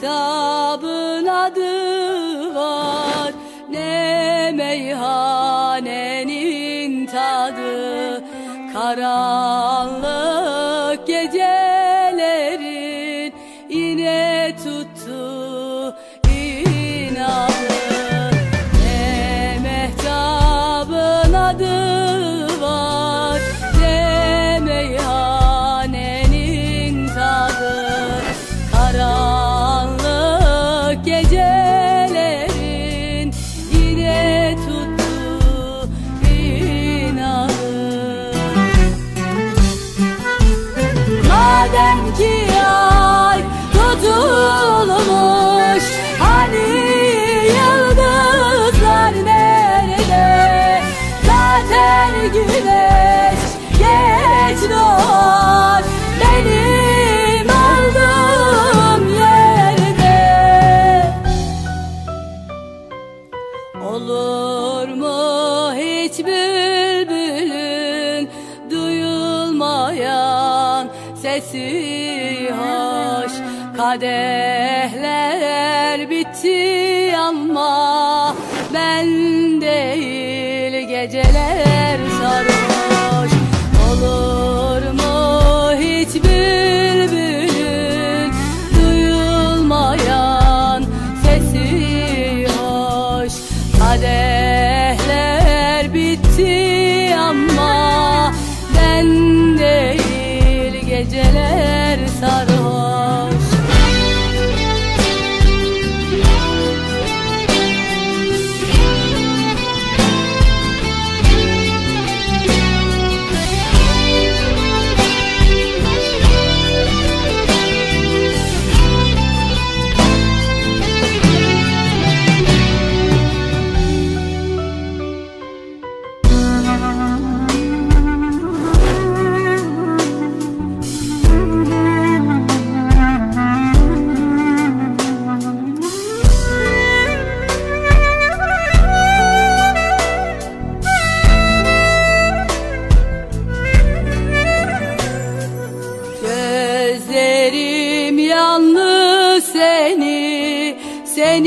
kitabın adı var Ne meyhanenin tadı Karanlık olmayan sesi hoş. Kadehler bitti ama ben değil geceler.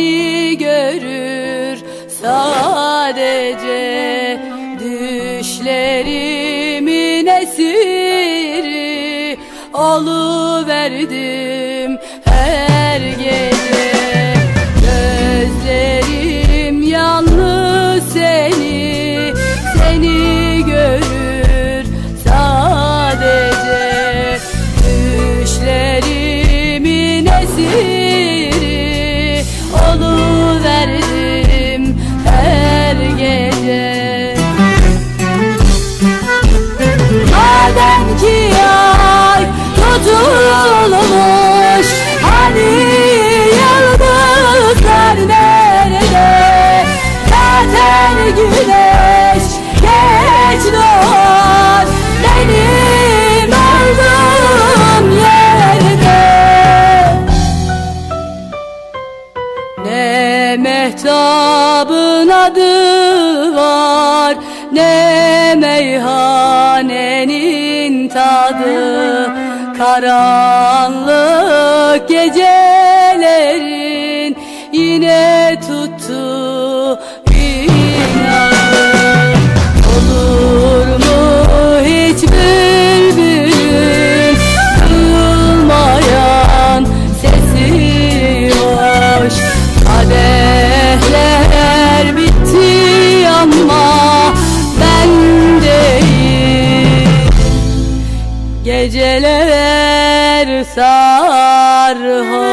seni görür. Sadece Düşlerimin esiri alıverdim her gece. kitabın adı var Ne meyhanenin tadı. Karanlık gece सार हो।